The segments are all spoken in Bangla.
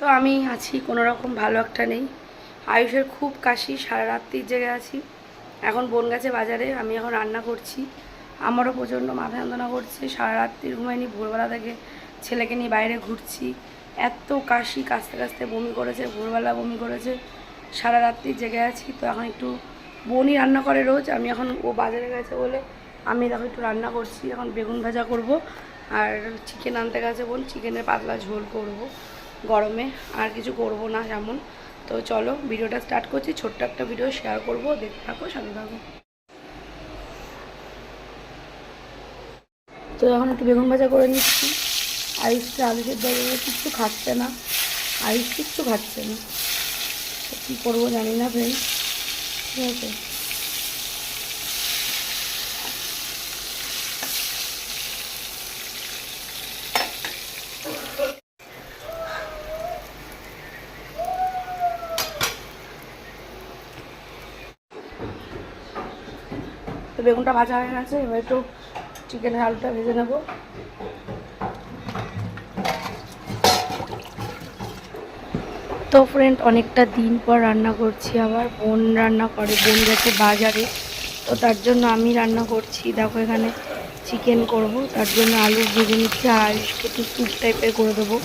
তো আমি আছি, কোনো রকম ভালো একটা নেই। আয়ুষের খুব কাশি, সারা রাত্রি জেগে আছি। এখন বোন গেছে বাজারে আমি এখন রান্না করছি। আমারও প্রচণ্ড মাথা যন্ত্রণা করছে, সারা রাত্রি ঘুমাইনি, ভোরবেলা থেকে ছেলেকে নিয়ে বাইরে ঘুরছি। এত কাশি, কাশতে কাশতে বমি করেছে, ভোরবেলা বমি করেছে, সারা রাত্রি জেগে আছি। তো এখন একটু বোনই রান্না করে রোজ, আমি এখন ও বাজারে গেছে বলে আমি দেখো একটু রান্না করছি। এখন বেগুন ভাজা করব আর চিকেন আনতে গেছে বোন চিকেনের পাতলা ঝোল করব। গরমে আর কিছু করব না যেমন। তো চলো, ভিডিওটা স্টার্ট করছি, ছোট্ট একটা ভিডিও শেয়ার করব, দেখতে থাকো, সাথে থাকো। তো এখন একটু বেগুন ভাজা করে নিচ্ছি। আয়ুষটা আলু সেদ্ধ কিচ্ছু খাচ্ছে না। আয়ুষ কিচ্ছু খাচ্ছে না। কী করব জানি না ফ্রেন্ড ঠিক আছে? তো বেগুনটা ভাজা হয়ে গেছে, এবার একটু চিকেনের আলুটা ভেজে নেব। তো ফ্রেন্ড অনেকটা দিন পর রান্না করছি আবার, বোন রান্না করে, বোন গেছে বাজারে। তো তার জন্য আমি রান্না করছি, দেখো এখানে চিকেন করব, তার জন্য আলু ভেজে নিচ্ছি, আর একটু স্যুপ টাইপের করে দেবো।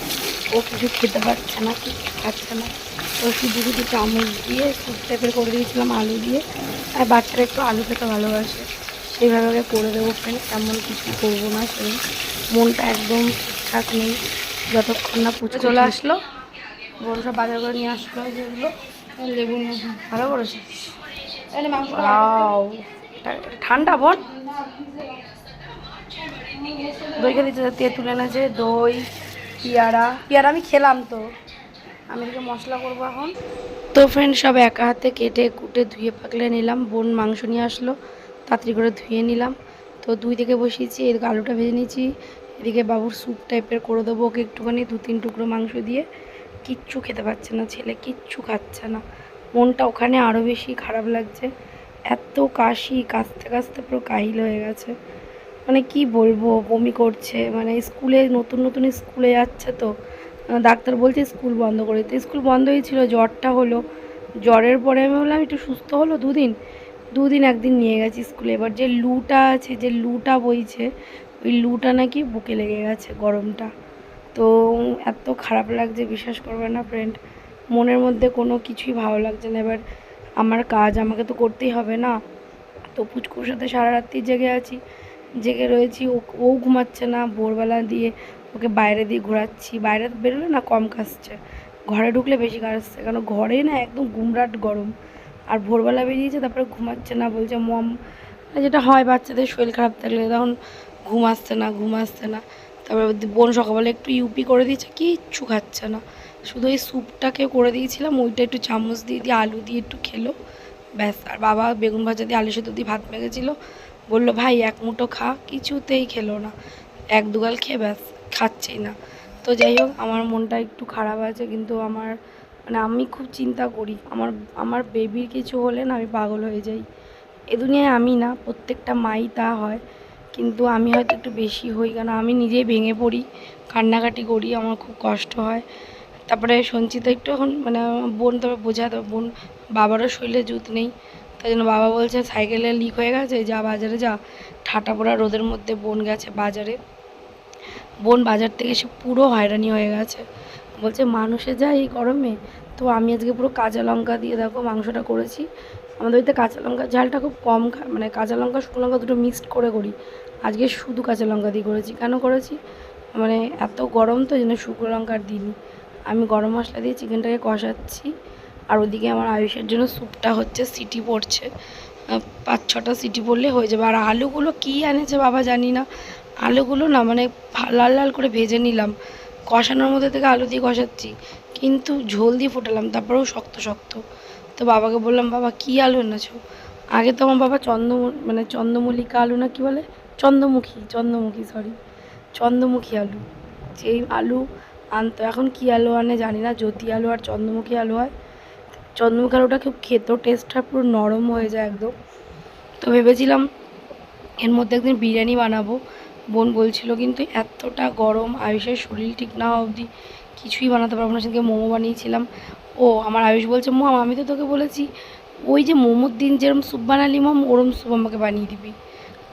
ও কিছু খেতে পারছে না কিছু খাচ্ছে না। তো শুধু শুধু চামচ দিয়ে স্যুপ টাইপের করে দিয়েছিলাম আলু দিয়ে। আর বাচ্চারা একটু আলু খেতে ভালোবাসে। সেইভাবে ওকে করে দেবো ফ্রেন্ড তেমন কিছু করব না সেই মনটা একদম ঠিকঠাক নেই। যতক্ষণ না পুজো চলে আসলো? বোন সব বাজার করে নিয়ে আসলো যেগুলো লেবু নিয়ে ভালো করেছে! ঠান্ডা বোন দই খেতে তেঁতুল এনেছে দই পেয়ারা। পেয়ারা আমি খেলাম তো। আমি এদিকে মশলা করব এখন। তো ফ্রেন্ড সব একা হাতে কেটে কুটে ধুয়ে পাকলে নিলাম। বোন মাংস নিয়ে আসলো। তাড়াতাড়ি করে ধুয়ে নিলাম। তো দুই থেকে বসিয়েছি এদিকে আলুটা ভেজে নিয়েছি, এদিকে বাবুর স্যুপ টাইপের করে দেবো ওকে একটুখানি দু তিন টুকরো মাংস দিয়ে। কিচ্ছু খেতে পাচ্ছে না ছেলে, কিচ্ছু খাচ্ছে না। মনটা ওখানে আরও বেশি খারাপ লাগছে। এত কাশি, কাশতে কাশতে পুরো কাহিল হয়ে গেছে। মানে কি বলব, বমি করছে মানে স্কুলে, নতুন নতুন স্কুলে যাচ্ছে তো। ডাক্তার বলছে স্কুল বন্ধ করে দিতে। স্কুল বন্ধ ছিল, জ্বরটা হলো। জ্বরের পরে আমি বললাম একটু সুস্থ হলো দুদিন। দুদিন একদিন নিয়ে গেছি স্কুলে। এবার যে লুটা আছে, যে লুটা বইছে, ওই লুটা নাকি বুকে লেগে গেছে গরমটা। তো এত খারাপ লাগছে, বিশ্বাস করবে না ফ্রেন্ড মনের মধ্যে কোনো কিছুই ভালো লাগছে না। এবার আমার কাজ আমাকে তো করতেই হবে না। তো পুচকুর সাথে সারা রাত্রি জেগে আছি, জেগে রয়েছি। ও ও ঘুমাচ্ছে না, ভোরবেলা দিয়ে ওকে বাইরে দিয়ে ঘোরাচ্ছি। বাইরে বেরোলে না, কম কাশছে ঘরে ঢুকলে বেশি কাশছে কারণ ঘরে না একদম গুমরাট গরম। আর ভোরবেলা বেরিয়েছে, তারপরে ঘুমাচ্ছে না বলছে, মম। যেটা হয় বাচ্চাদের শরীর খারাপ থাকলে, তখন ঘুম আসছে না, ঘুম আসছে না। তারপরে বোন সকালবেলা একটু ইউপি করে দিয়েছে, কিচ্ছু খাচ্ছে না। শুধু এই স্যুপটাকে করে দিয়েছিলাম, ওইটা একটু চামচ দিয়ে দিয়ে আলু দিয়ে একটু খেলো, ব্যাস। আর বাবা বেগুন ভাজা দিয়ে আলু সেদ্ধ দিয়ে ভাত মেখেছিলো। বলল, ভাই, এক মুঠো খা, কিছুতেই খেলো না। এক দুগাল খেয়ে ব্যাস, খাচ্ছেই না। তো যাই হোক, আমার মনটা একটু খারাপ আছে, কিন্তু আমার মানে আমি খুব চিন্তা করি, আমার আমার বেবির কিছু হলে না আমি পাগল হয়ে যাই। এ দুনিয়ায় আমি না, প্রত্যেকটা মাই তা হয়, কিন্তু আমি হয়তো একটু বেশি হই কারণ আমি নিজেই ভেঙে পড়ি, কান্নাকাটি করি, আমার খুব কষ্ট হয়। তারপরে সঞ্চিতা একটু এখন মানে বোন তারপরে বোঝাতে বোন, বাবারও শরীরে জুত নেই, তাই জন্য বাবা বলছে, সাইকেলে লিক হয়ে গেছে, যা বাজারে যা। ঠাটা পোড়া রোদের মধ্যে বোন গেছে বাজারে। বোন বাজার থেকে এসে পুরো হয়রানি হয়ে গেছে। বলছে, মানুষে যায় এই গরমে, তো আমি আজকে পুরো কাঁচা লঙ্কা দিয়ে দেখো, মাংসটা করেছি। আমাদের বাড়িতে কাঁচা লঙ্কার ঝালটা খুব কম মানে কাঁচা লঙ্কা, শুকনো লঙ্কা দুটো মিক্সড করে করি। আজকে শুধু কাঁচা লঙ্কা দিয়ে করেছি। কেন করেছি? মানে এত গরম তো জন্য শুকনো লঙ্কার দিইনি। আমি গরম মশলা দিয়ে চিকেনটাকে কষাচ্ছি। আর ওদিকে আমার আয়ুষের জন্য স্যুপটা হচ্ছে সিটি পড়ছে। পাঁচ ছটা সিটি পড়লে হয়ে যাবে। আর আলুগুলো কী এনেছে বাবা জানি না। আলুগুলো না মানে লাল লাল করে ভেজে নিলাম। কষানোর মধ্যে থেকে আলু দিয়ে কষাচ্ছি। কিন্তু ঝোল দিয়ে ফোটালাম, তারপরেও শক্ত শক্ত। তো বাবাকে বললাম, বাবা, কী আলু এনেছো? আগে তো আমার বাবা চন্দ্র মানে চন্দ্রমল্লিকা আলু না কি বলে? চন্দ্রমুখী চন্দ্রমুখী সরি চন্দ্রমুখী আলু। যেই আলু আনতো, এখন কি আলু আনে জানি না। জ্যোতি আলু আর চন্দ্রমুখী আলু হয়। চন্দ্রমুখী আলুটা খুব খেতেও টেস্টটা পুরো নরম হয়ে যায় একদম। তো ভেবেছিলাম এর মধ্যে একদিন বিরিয়ানি বানাবো। বোন বলছিল, কিন্তু এতটা গরম, আয়ুষের শরীর ঠিক না অবধি কিছুই বানাতে পারব না। সেদিকে মোমো বানিয়েছিলাম। ও, আমার আয়ুষ বলছে মো আমি তো তোকে বলেছি, ওই যে মোমোর দিন যেরকম স্যুপ বানালি মম, ওরম স্যুপ আমাকে বানিয়ে দিবি।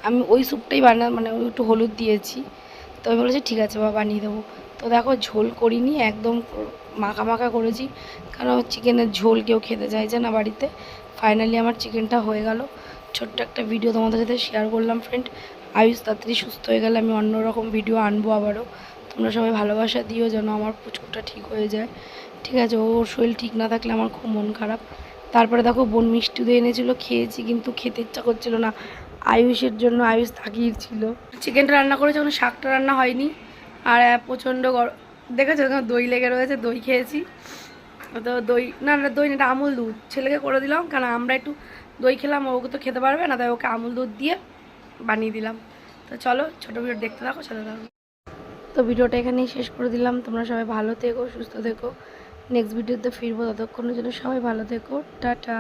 আমি ওই স্যুপটাই বানা মানে একটু হলুদ দিয়েছি। তো আমি বলেছি, ঠিক আছে, বাবা, বানিয়ে দেবো। তো দেখো, ঝোল করিনি, একদম মাখা মাখা করেছি। কারণ চিকেনের ঝোল কেউ খেতে চাইছে না বাড়িতে। ফাইনালি আমার চিকেনটা হয়ে গেল। ছোট্ট একটা ভিডিও তোমাদের সাথে শেয়ার করলাম ফ্রেন্ড আয়ুষ, তাড়াতাড়ি সুস্থ হয়ে গেলে আমি অন্যরকম ভিডিও আনব আবারও। তোমরা সবাই ভালোবাসা দিও যেন আমার পুচকুটা ঠিক হয়ে যায়। ঠিক আছে ওর শরীর ঠিক না থাকলে আমার খুব মন খারাপ। তারপরে দেখো, বোন মিষ্টি দিয়ে এনেছিল, খেয়েছি কিন্তু খেতে ইচ্ছা করছিল না। আয়ুষের জন্য আয়ুষ তাকিয়েছিল চিকেনটা রান্না করেছে কোনো শাকটা রান্না হয়নি। আর প্রচণ্ড গরম দেখেছ? ওখানে দই লেগে রয়েছে, দই খেয়েছি। তো দই, না না, দই না, এটা আমুল দুধ। ছেলেকে করে দিলাম কারণ আমরা একটু দই খেলাম ওকে তো খেতে পারবে না, তাই ওকে আমুল দুধ দিয়ে বানিয়ে দিলাম। তো চলো, ছোটো ভিডিও দেখতে থাকো, চলো থাকো তো ভিডিওটা এখানেই শেষ করে দিলাম। তোমরা সবাই ভালো থেকো, সুস্থ থেকো। নেক্সট ভিডিওতে ফিরবো ততক্ষণের জন্য সবাই ভালো থেকো। টাটা।